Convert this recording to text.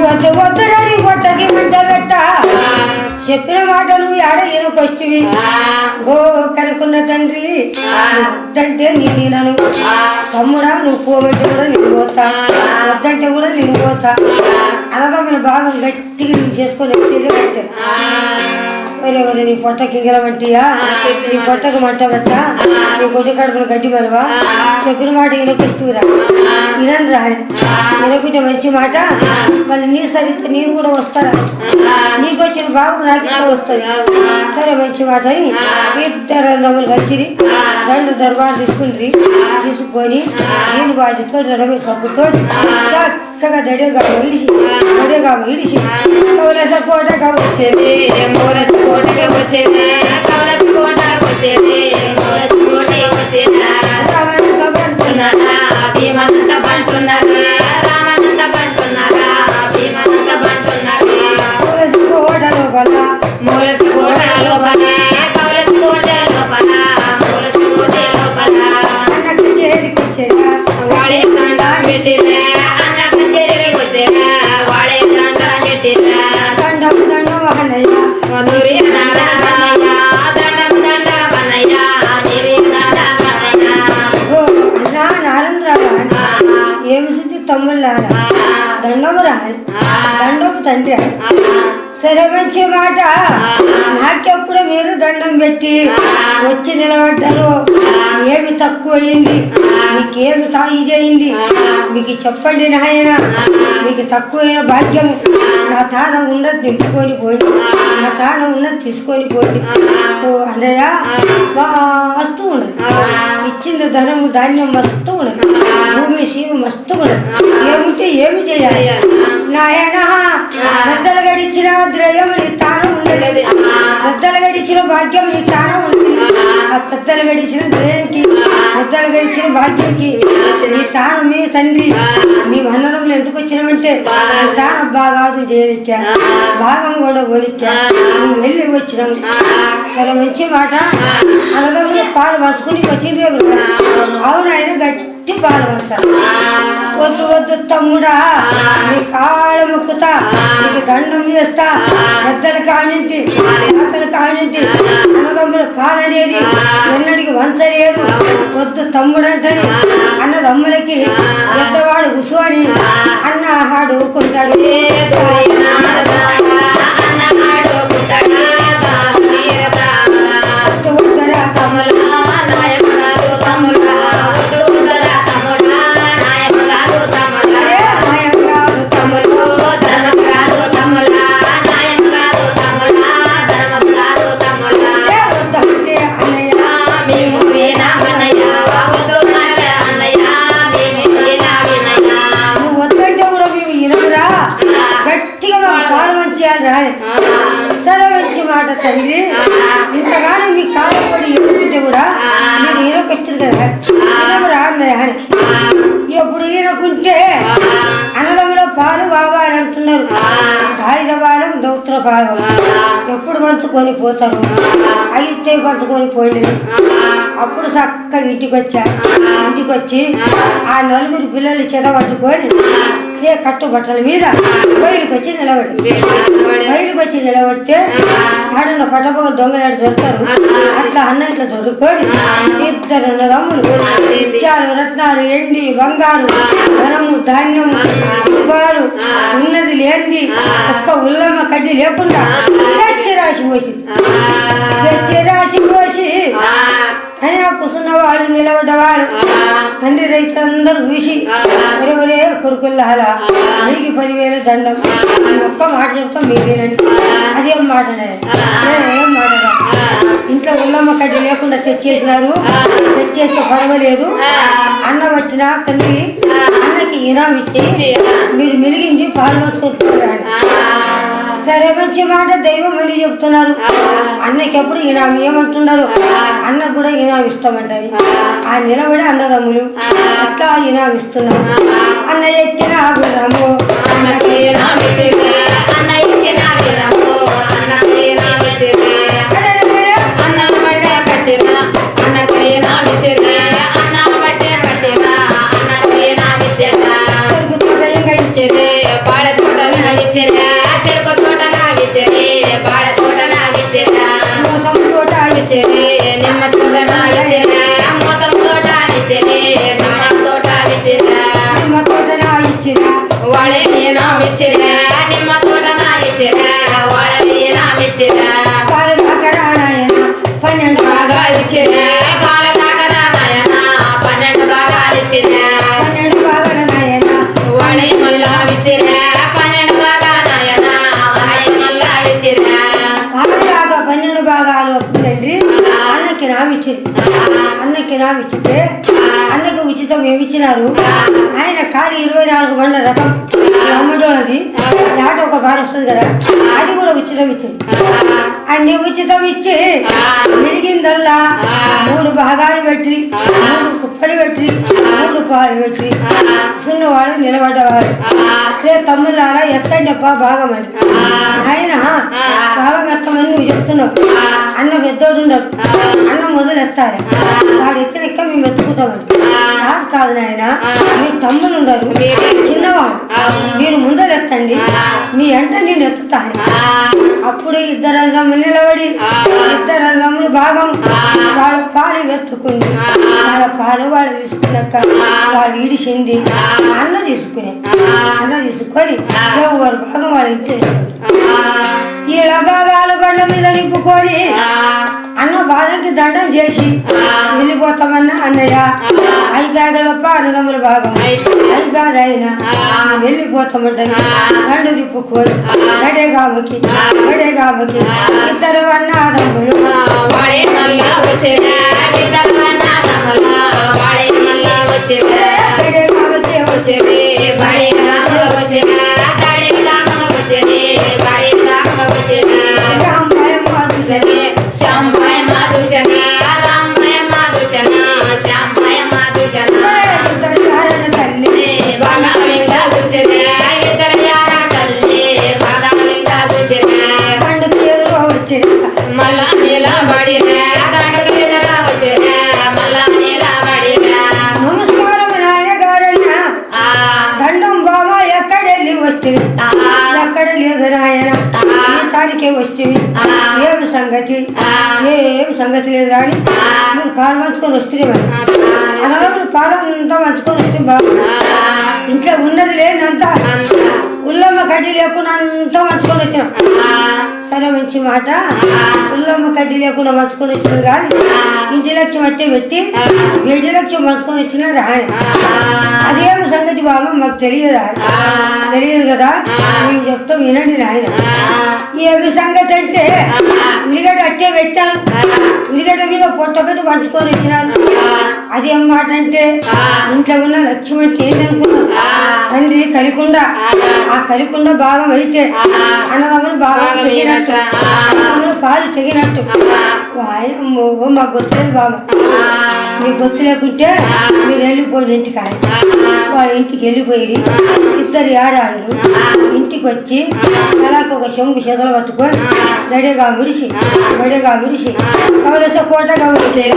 వద్దు వద్దురని కొట్టకి మంట పెట్ట. చెప్పిన మాట నువ్వు ఆడ ఇరుకొచ్చివి ఓ కనుకున్న తండ్రి వద్దంటే నేను. తమ్ముడా నువ్వు పోగొట్టి కూడా నేను పోతా. వద్దంటే కూడా నేను పోతా. అలాగా మన బాగా గట్టిగా నేను చేసుకొని వచ్చేది కట్టాను ఒరే నీ పొట్టకి ఇంగలమంటియా నీ పొట్టకు మంట పెట్ట? నీ కొద్ది కడుపులు గడ్డి మరవా చెప్పిన మాట ఇరుకొస్తురా ఇదని రాని ఈయనకుంటే మంచి మాట. మళ్ళీ నీరు సరిగ్గా నీరు కూడా వస్తారా నీకు వచ్చిన బాబు నాకు వస్తుంది. సరే మంచి మాట అని ఇద్దరు నవ్వులు కలిసిరి. రెండు దర్బార్ తీసుకుంది తీసుకొని నేను బాధ్యతో నడవే సబ్బుతో చక్కగా దడేగా ఇడిచి దడేగా ఇడిచి కౌలస కోటగా వచ్చేది. కోటగా వచ్చేదా. ఏమి శుద్ధి తమ్ముళ్ళారా? దండము రా దండము తండ్రి. సరే మంచి మాట నాకెప్పుడు మీరు దండం పెట్టి వచ్చి నిలబడ్డారు ఏమి తక్కువ అయింది మీకేమి ఇదయింది మీకు చెప్పండి నాయన మీకు తక్కువైన భాగ్యం నా తానం ఉన్నది నింపుకొని పోయి నా తానం ఉన్నది తీసుకొని పోయి అన్నయ్య మస్తు ఉన్నది ఇచ్చిన ధనము ధాన్యం మస్తు ఉన్నది భూమి సీమ మస్తు ఉన్నది ఏముంటే ఏమి చేయాలి నాయన పెద్దలు గడిచిన ద్రవ్యం నీ తాను ఉండలేదు పెద్దలు గడిచిన భాగ్యం నీ ఉండదు ఆ. పెద్దలు గడిచిన ద్రవ్యంకి పెద్దలు గడిచిన భాగ్యంకి నీ తాను మీ తండ్రి. మీ వందనములు ఎందుకు వచ్చినామంటే నీ తాను బాగా చేయలిక్కా భాగం కూడా నువ్వు వెళ్ళి వచ్చినాము చాలా మంచి మాట అనగా పాలు పంచుకుని వచ్చింది అవును. ఆయన గట్టి పాలు పంచాలి. తమ్ముడా నీ కాళ్ళ మొక్కుతా నీకు దండం చేస్తా పెద్దలు కానింటి తాతలు కానింటి అన్నదమ్ముల పాలనేది ఎన్నడికి వంచలేదు. వద్దు తమ్ముడంటని అన్నదమ్ములకి పెద్దవాడు కుసువని అన్న హాడు ఊరుకుంటాడు. గట్టిగా మాకు పాలు మంచియాలి రా సరే మంచి మాట తండ్రి ఇంతగానో మీ కాలం పడి ఎదుర్కొంటే కూడా మీరు ఈయనకొచ్చారు కదా? ఇరువురా అన్నయ్య అని ఎప్పుడు ఈయనకుంటే అన్నదమ్ములో పాలు కావాలని అంటున్నారు. కాగిత పాలం దౌత్ర పాలం ఎప్పుడు పంచుకొని పోతారు? అయితే పంచుకొని పోయలేదు అప్పుడు చక్కగా ఇంటికి వచ్చా ఇంటికి వచ్చి ఆ నలుగురు పిల్లలు చెదపట్టుకొని ఏ కట్టు బట్టల మీద బయలుకి వచ్చి నిలబడి. బయలుకి వచ్చి నిలబడితే ఆడున్న పట్టపొగ దొంగలాడు దొరుకుతారు. అట్లా అన్న ఇట్లా దొరుకుకొని ఇద్దరు అన్నదమ్ములు ముత్యాలు రత్నాలు ఎండి బంగారు ధనము ధాన్యము రూపాయలు ఉన్నది లేనిది ఒక్క ఉల్లమ్మ కడ్డి లేకుండా రాసి పోసింది. తండ్రి రైతులందరూ చూసి ఒరే కొడుకుల్లారా నీకు పదివేల దండం. ఒక్క మాట చెప్తాం మీరేనండి. అదేం మాట ఏం మాట ఇంట్లో ఉల్లమ్మ కడ్డి లేకుండా తెచ్చేసినారు తెచ్చేస్తే పర్వాలేదు. అన్న పట్టిన తండ్రి అన్నకి ఇనాం ఇచ్చి మీరు మిలిగింది పాలు మోసుకొచ్చుకున్నాడు సరే మంచి మాట దైవం అని చెప్తున్నారు. అన్నకి ఎప్పుడు ఇనాం ఏమంటున్నారు? అన్న కూడా ఇనాం ఇస్తామంటారు ఆ. నిలబడి అన్నదమ్ములు అట్లా ఇనాం ఇస్తున్నాం అన్న ఎక్కిన గుర్రము అన్న సరుకు ఇంకా మేము ఇచ్చినారు ఆయన ఖాళీ ఇరవై నాలుగు బండ్ల రథం అమ్మడోనది దాట వస్తుంది కదా? అది కూడా ఉచితం ఇచ్చింది అన్ని ఉచితం ఇచ్చి మిరిగిందల్లా మూడు భాగాలు పెట్టి మూడు కుప్పలు పెట్టి మూడు పాలు పెట్టి సున్నవాడు నిలబడ్డవారు అదే తమ్ముళ్ళారా ఎత్తండప్ప భాగం అని. ఆయన భాగం ఎత్తమని నువ్వు చెప్తున్నావు. అన్న పెద్దోడు ఉండడు. అన్న మొదలు ఎత్తాలి. వాడు ఎత్తిన మేము ఎత్తుకుంటామని కాదు కాదు నాయన మీ తమ్ముడు ఉండరు చిన్నవాడు. మీరు ముందరెత్తండి మీ అంట నేను అప్పుడు ఇద్దరు అన్నములు నిలబడి ఇద్దరు అన్నములు భాగం. వాళ్ళ పాలు వెతుకుంది వాళ్ళ పాలు వాళ్ళు తీసుకున్నాక వాళ్ళు ఇడిసింది అన్న తీసుకునే అన్న తీసుకొని ఎవరు భాగం వాళ్ళు ఇచ్చేస్తారు ఇలా భాగాలు బండ మీద నింపుకొని అన్న బాధకి దండం చేసి వెళ్ళిపోతామన్నా అన్నయ్య. ఐదు బ్యాగులప్ప అన్నదమ్ముల భాగం. ఐదు. బ్యాగ్ అయినా వెళ్ళిపోతామంటే దండ తిప్పుకొని గడే గామకి గడే గామకి ఇద్దరు అన్నదమ్ములు 谢谢大。ఏమి సంగతి లేదు కానీ పాలు పంచుకొని వస్తే మరి. అన్నదమ్ములు పాలు. అంతా పంచుకొని వస్తే ఇంట్లో ఉన్నది లేనంత ఉల్లమ్మ కడ్డీ లేకుండా అంతా పంచుకొని వచ్చినాం. సరే మంచి మాట. ఉల్లమ్మ కడ్డీ లేకుండా పంచుకొని వచ్చినారు కానీ ఇంటి లక్ష్యం వచ్చే పెట్టి వెయ్యి లక్ష్యం పంచుకొని వచ్చినారు ఆయన అదేమి సంగతి బాబు? మాకు తెలియదా తెలియదు కదా? మేము చెప్తాం వినండి నాయన ఏమి సంగతి అంటే ఉల్లిగడ్డ వచ్చే పెట్టాను ఉల్లిగడ్డ మీద పొట్టొకటి పంచుకొని వచ్చినాను అదేం మాట అంటే ఇంట్లో ఉన్న లక్ష్యం అంటే ఏంటనుకున్నాను తండ్రి కలికుండా. ఆ కలికుండా భాగం అయితే అన్నదమ్ములు భాగం తెగినట్టు. అన్నదమ్ములు పాలు తెగినట్టు. వాయమ్మో మాకు గుర్తులేదు బాబు. మీకు గుర్తు లేకుంటే మీరు వెళ్ళిపోయిన ఇంటికి ఆయన వాళ్ళ ఇంటికి వెళ్ళిపోయి ఇద్దరు ఏడాళ్ళు ఇంటికి వచ్చి నెలకు ఒక చెంగు చెదలు పట్టుకొని గడిగా విడిచి గడిగా విడిచి. మూరస్ కోట వచ్చిరే